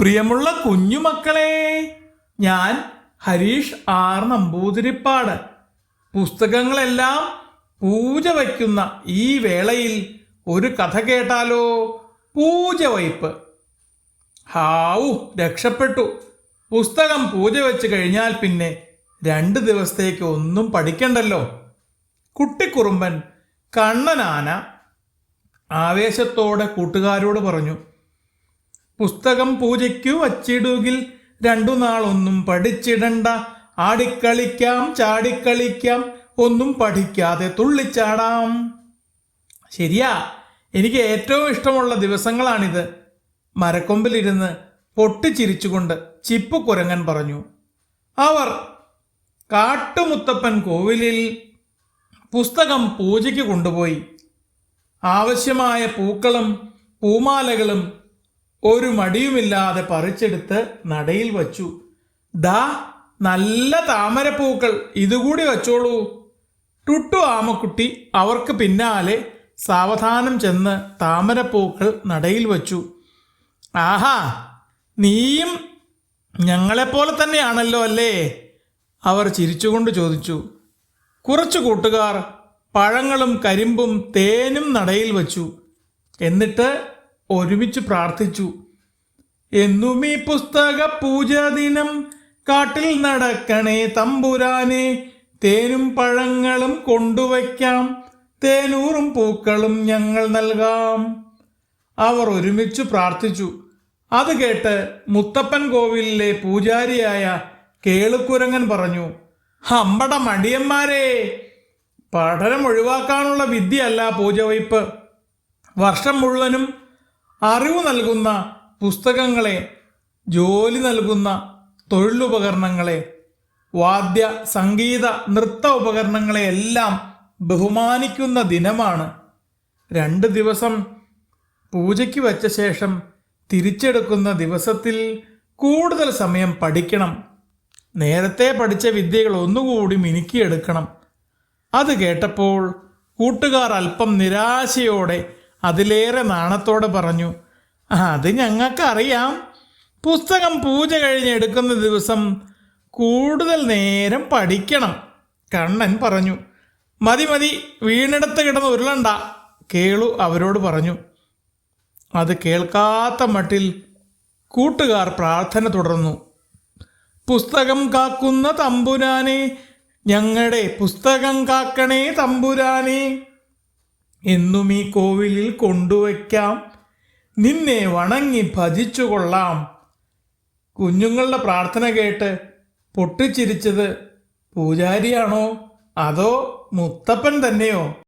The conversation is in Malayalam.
പ്രിയമുള്ള കുഞ്ഞുമക്കളെ ഞാൻ ഹരീഷ് ആർ നമ്പൂതിരിപ്പാട്. പുസ്തകങ്ങളെല്ലാം പൂജ വയ്ക്കുന്ന ഈ വേളയിൽ ഒരു കഥ കേട്ടാലോ? പൂജ വയ്പ് ഹാവു രക്ഷപ്പെട്ടു. പുസ്തകം പൂജ വെച്ച് കഴിഞ്ഞാൽ പിന്നെ രണ്ട് ദിവസത്തേക്ക് ഒന്നും പഠിക്കണ്ടല്ലോ. കുട്ടിക്കുറുമ്പൻ കണ്ണനാന ആവേശത്തോടെ കൂട്ടുകാരോട് പറഞ്ഞു പുസ്തകം പൂജയ്ക്കു വച്ചിടുകിൽ രണ്ടു നാളൊന്നും പഠിച്ചിടണ്ട. ആടിക്കളിക്കാം ചാടിക്കളിക്കാം ഒന്നും പഠിക്കാതെ തുള്ളിച്ചാടാം. ശരിയാ എനിക്ക് ഏറ്റവും ഇഷ്ടമുള്ള ദിവസങ്ങളാണിത്. മരക്കൊമ്പിലിരുന്ന് പൊട്ടിച്ചിരിച്ചുകൊണ്ട് ചിപ്പു കുരങ്ങൻ പറഞ്ഞു അവർ കാട്ടുമുത്തപ്പൻ കോവിലിൽ പുസ്തകം പൂജയ്ക്ക് കൊണ്ടുപോയി. ആവശ്യമായ പൂക്കളും പൂമാലകളും ഒരു മടിയുമില്ലാതെ പറിച്ചെടുത്ത് നടയിൽ വച്ചു. ദാ നല്ല താമരപ്പൂക്കൾ ഇതുകൂടി വച്ചോളൂ. ടുട്ടു ആമക്കുട്ടി അവർക്ക് പിന്നാലെ സാവധാനം ചെന്ന് താമരപ്പൂക്കൾ നടയിൽ വച്ചു. ആഹാ നീയും ഞങ്ങളെപ്പോലെ തന്നെയാണല്ലോ അല്ലേ? അവർ ചിരിച്ചുകൊണ്ട് ചോദിച്ചു. കുറച്ചു കൂട്ടുകാർ പഴങ്ങളും കരിമ്പും തേനും നടയിൽ വച്ചു. എന്നിട്ട് ഒരുമിച്ച് പ്രാർത്ഥിച്ചു. എന്നും ഈ പുസ്തക പൂജ ദിനം കാട്ടിൽ നടക്കണേ തമ്പുരാനെ. തേനും പഴങ്ങളും കൊണ്ടുവയ്ക്കാം. തേനൂറും പൂക്കളും ഞങ്ങൾ നൽകാം. അവർ ഒരുമിച്ച് പ്രാർത്ഥിച്ചു. അത് കേട്ട് മുത്തപ്പൻ കോവിലിലെ പൂജാരിയായ കേളുക്കുരങ്ങൻ പറഞ്ഞു അമ്പട മടിയന്മാരെ പഠനം ഒഴിവാക്കാനുള്ള വിദ്യയല്ല പൂജവയ്പ് വർഷം മുഴുവനും അറിവ് നൽകുന്ന പുസ്തകങ്ങളെ ജോലി നൽകുന്ന തൊഴിലുപകരണങ്ങളെ വാദ്യ സംഗീത നൃത്ത ഉപകരണങ്ങളെ എല്ലാം ബഹുമാനിക്കുന്ന ദിനമാണ്. രണ്ട് ദിവസം പൂജയ്ക്ക് വച്ച ശേഷം തിരിച്ചെടുക്കുന്ന ദിവസത്തിൽ കൂടുതൽ സമയം പഠിക്കണം. നേരത്തെ പഠിച്ച വിദ്യകൾ ഒന്നുകൂടി മിനുക്കിയെടുക്കണം. അത് കേട്ടപ്പോൾ കൂട്ടുകാർ അല്പം നിരാശയോടെ അതിലേറെ നാണത്തോടെ പറഞ്ഞു അത് ഞങ്ങൾക്കറിയാം. പുസ്തകം പൂജ കഴിഞ്ഞ് എടുക്കുന്ന ദിവസം കൂടുതൽ നേരം പഠിക്കണം കണ്ണൻ പറഞ്ഞു. മതി മതി വീണിടത്ത് കിടന്ന് ഉരുളണ്ട കേളു അവരോട് പറഞ്ഞു. അത് കേൾക്കാത്ത മട്ടിൽ കൂട്ടുകാർ പ്രാർത്ഥന തുടർന്നു. പുസ്തകം കാക്കുന്ന തമ്പുരാനെ ഞങ്ങളുടെ പുസ്തകം കാക്കണേ തമ്പുരാനെ എന്നും ഈ കോവിലിൽ കൊണ്ടുവയ്ക്കാം. നിന്നെ വണങ്ങി ഭജിച്ചു കൊള്ളാം കുഞ്ഞുങ്ങളുടെ പ്രാർത്ഥന കേട്ട് പൊട്ടിച്ചിരിച്ചത് പൂജാരിയാണോ? അതോ മുത്തപ്പൻ തന്നെയോ?